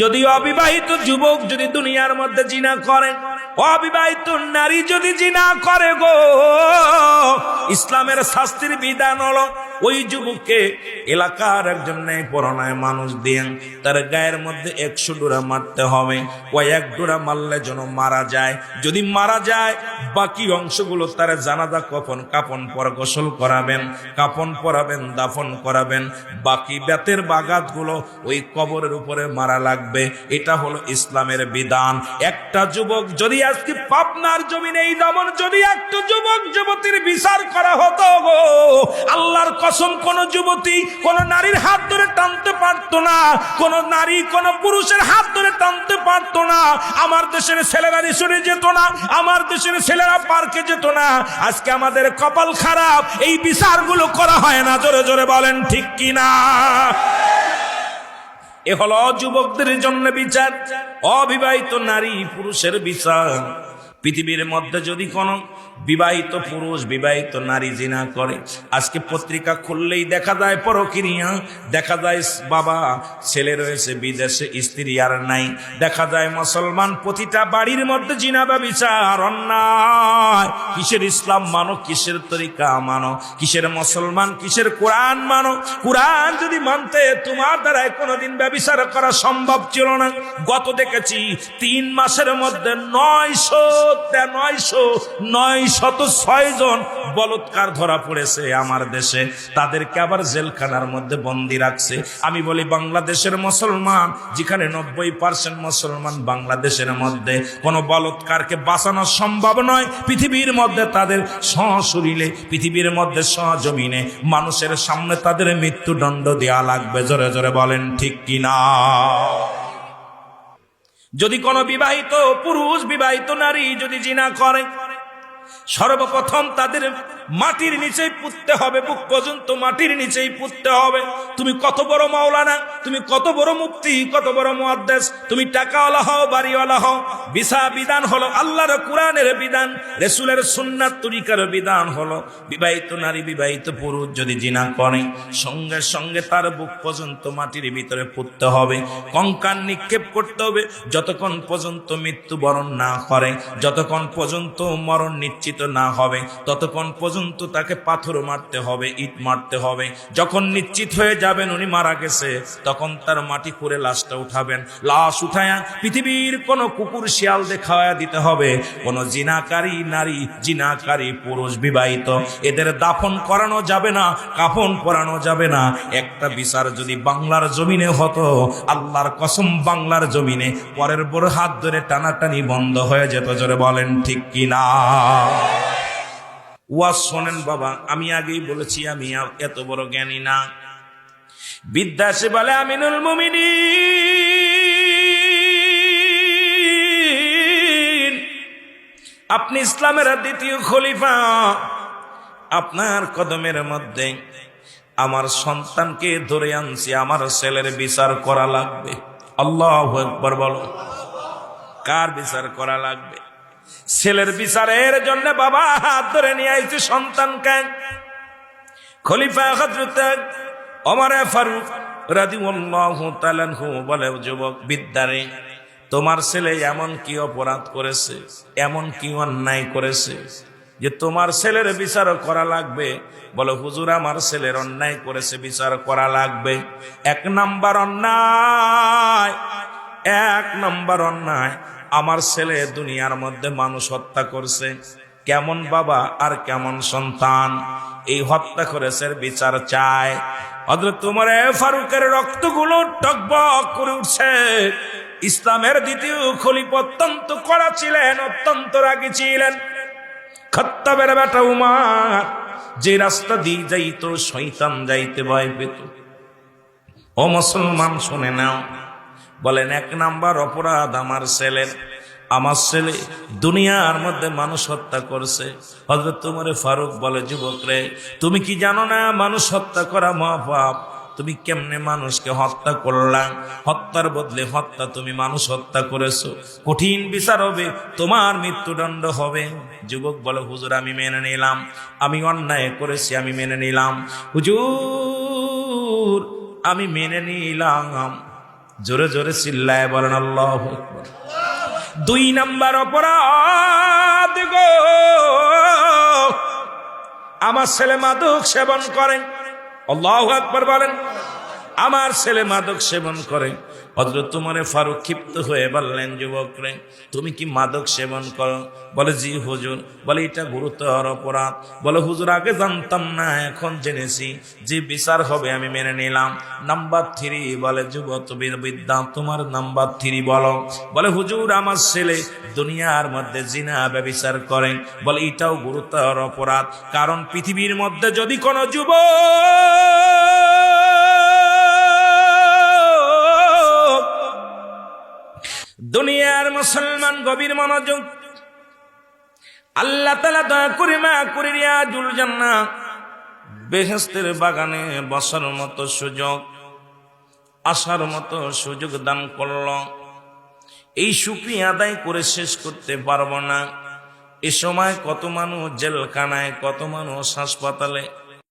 যদি অবিবাহিত যুবক যদি দুনিয়ার মধ্যে জিনা করে, অবিবাহিত নারী যদি জিনা করে গো, ইসলামের শাস্তির বিধান হলো ওই যুবককে এলাকার একজন ন্যায় পরনায় মানুষ দিয়ে তার গায়ের মধ্যে একশো ডোরা মারতে হবে। ওই এক ডোরা মারলে যেন মারা যায়। যদি মারা যায়, বাকি অংশগুলো তার জানাজা কখন কাপন পর গোসল করাবেন, কাপন পরাবেন, দাফন করাবেন। বাকি বেতের বাগাতগুলো ওই কবরের উপরে মারা লাগবে। এটা হলো ইসলামের বিধান। একটা যুবক যদি আজকে পাবনার জমিনে এই দমন, যদি একটা যুবক যুবতীর বিচার করা হতো গো, আল্লাহর কসম, কোন যুবতী কোন নারীর হাত ধরে টানতে পারতো না, কোন নারী, কোন পুরুষের হাত ধরে টানতে পারতো না, আমার দেশের ছেলেরা রিসোর্টে যেত না, আমার দেশের ছেলেরা পার্কে যেত না। আজকে আমাদের কপাল খারাপ, এই বিচারগুলো করা হয় না, জোরে জোরে বলেন, ঠিক কিনা? এ হলো যুবকদের জন্য বিচার, অবিবাহিত নারী পুরুষের বিচার। পৃথিবীর মধ্যে যদি কোনো বিবাহিত পুরুষ, বিবাহিত নারী জিনা করে। আজকে পত্রিকা খুললেই দেখা যায় পরকিরিয়া, দেখা যায় বাবা, ছেলে রয়েছে বিদেশে, স্ত্রী আর নাই। দেখা যায় মুসলমান প্রতিটা বাড়ির মধ্যে জিনা বা বিচার, অন্যায় কিসের ইসলাম মানো, কিসের তরিকা মানো, কিসের মুসলমান, কিসের কোরআন মানো? কোরআন যদি মানতে তোমার দ্বারাই কোনোদিন ব্যবচার করা সম্ভব ছিল না। গত দেখেছি, তিন মাসের মধ্যে নয়শো নয়শো নয় শত ছয় জন বলৎকার ধরা পড়েছে আমার দেশে। তাদেরকে আবার জেলখানার মধ্যে বন্দি রাখছে। আমি বলি, বাংলাদেশের মুসলমান, যেখানে নব্বই পার্সেন্ট মুসলমান বাংলাদেশের মধ্যে, কোনো বলৎকারকে বাঁচানো সম্ভব নয়। পৃথিবীর মধ্যে তাদের সশরীরে, পৃথিবীর মধ্যে সজমিনে মানুষের সামনে তাদের মৃত্যুদণ্ড দেওয়া লাগবে। জোরে জোরে বলেন, ঠিক কিনা? যদি কোনো বিবাহিত পুরুষ, বিবাহিত নারী যদি জিনা করে সর্বপ্রথম তাদের মাটির নিচেই পুঁততে হবে, বুক পর্যন্ত মাটির নিচেই পুঁততে হবে। তুমি কত বড় মাওলানা, তুমি কত বড় মুক্তি কত বড় মুআদ্দেস তুমি টাকাওয়ালা হও, বাড়িওয়ালা হও। বিসা বিধান হলো আল্লাহর কোরআনের বিধান, রেসুলের সুন্নাত তরিকার বিধান হলো বিবাহিত নারী, বিবাহিত পুরুষ যদি জিনা করে, সঙ্গে সঙ্গে তার বুক পর্যন্ত মাটির ভিতরে পুঁততে হবে। কঙ্কান নিক্ষেপ করতে হবে, যতক্ষণ পর্যন্ত মৃত্যুবরণ না করে, যতক্ষণ পর্যন্ত মরণ নিশ্চিত না হবে, ততক্ষণ পর্যন্ত তাকে পাথর মারতে হবে, ইট মারতে হবে। যখন নিশ্চিত হয়ে যাবেন উনি মারা গেছে, তখন তার মাটি করে লাশটা উঠাবেন। লাশ উঠায়া পৃথিবীর কোন কুকুর শিয়াল দেখায়া দিতে হবে। কোন জিনাকারী নারী, জিনাকারী পুরুষ বিবাহিত। এদের দাফন করানো যাবে না, কাফন পরানো যাবে না। একটা বিচার যদি বাংলার জমিনে হতো, আল্লাহর কসম বাংলার জমিনে, পরের বড় হাত ধরে টানাটানি বন্ধ হয়ে যেত, জোরে বলেন ঠিক কিনা? ওয়াজ শোনেন বাবা, আমি আগেই বলেছি আমি এত বড় জ্ঞানী না। বিদ্যা সে বলে, আমিনুল মুমিনী আপনি ইসলামের দ্বিতীয় খলিফা। আপনার কদমের মধ্যে আমার সন্তানকে ধরে আনছি, আমার ছেলের বিচার করা লাগবে। আল্লাহ একবার বলো। কার বিচার করা লাগবে? ছেলের বিচারের জন্য বাবা হাত ধরে নিয়ে আইছে সন্তানকে। খলিফা হজরত অমর ফারুক রাদিউল্লাহু বলে যুবক, বিদ্যারে, তোমার ছেলে এমন কি অপরাধ করেছে, এমন কি অন্যায় করেছে যে তোমার ছেলের বিচার করা লাগবে? বলে, হুজুর, আমার ছেলের অন্যায় করেছে, বিচার করা লাগবে। এক নাম্বার অন্যায়, এক নাম্বার অন্যায় আমার ছেলে দুনিয়ার মধ্যে মানুষ হত্যা করছে। কেমন বাবা আর কেমন সন্তান? এই হত্যা করেছে বিচার চায়। হজরত তোমার ফারুকের রক্তগুলো টকবক করে উঠছে। ইসলামের দ্বিতীয় খলিফ অত্যন্ত কড়া ছিলেন, অত্যন্ত রাগী ছিলেন। খত্তাবের বেটা উমার, যে রাস্তা দিয়ে যাইতো শৈতান যাইতে ভয় পেত। ও মুসলমান, শুনে নাও। বলেন, এক নাম্বার অপরাধ আমার ছেলের। আমার ছেলে দুনিয়ার মধ্যে মানুষ হত্যা করছে। হজরত তোমারে ফারুক বলে, যুবক রে, তুমি কি জানো না মানুষ হত্যা করা মহাপাপ? তুমি কেমনে মানুষকে হত্যা করলাম হত্যার বদলে হত্যা তুমি মানুষ হত্যা করেছ। কঠিন বিচার হবে, তোমার মৃত্যুদণ্ড হবে। যুবক বলে, হুজুর, আমি মেনে নিলাম। আমি অন্যায় করেছি, আমি মেনে নিলাম। হুজুর, আমি মেনে নিলাম। জোরে জোরে চিল্লায় বলেন, আল্লাহ দুই নাম্বার অপরাধ গো, আমার ছেলে মাদক সেবন করেন। আল্লাহ আকবর বলেন আমার ছেলে মাদক সেবন করে। অথচ তোমারে ফারুক ক্ষিপ্ত হয়ে বললেন, যুবক রে, তুমি কি মাদক সেবন করো? বলে, জি হুজুর। বলে, এটা গুরুতর অপরাধ। বলে, হুজুর, আগে জানতাম না, এখন জেনেছি। যে বিচার হবে, আমি মেনে নিলাম। নাম্বার থ্রি বলে, যুবক বিদ্যা তোমার নাম্বার থ্রি বলো। বলে, হুজুর, আমার ছেলে দুনিয়ার মধ্যে জিনা, ব্যবচার করে। বলে, এটাও গুরুতর অপরাধ। কারণ পৃথিবীর মধ্যে যদি কোনো যুবক দুনিয়ার মুসলমান গভীর মনোযোগ। আল্লাহ তালা দয়া করে মা করে রিয়াজুল জান্না বেহেস্তের বাগানে বসার মতো সুযোগ, আসার মতো সুযোগ দান করল। এই সুক্রিয়া আদায় করে শেষ করতে পারব না। এ সময় কত মানুষ জেলখানায়, কত মানুষ হাসপাতালে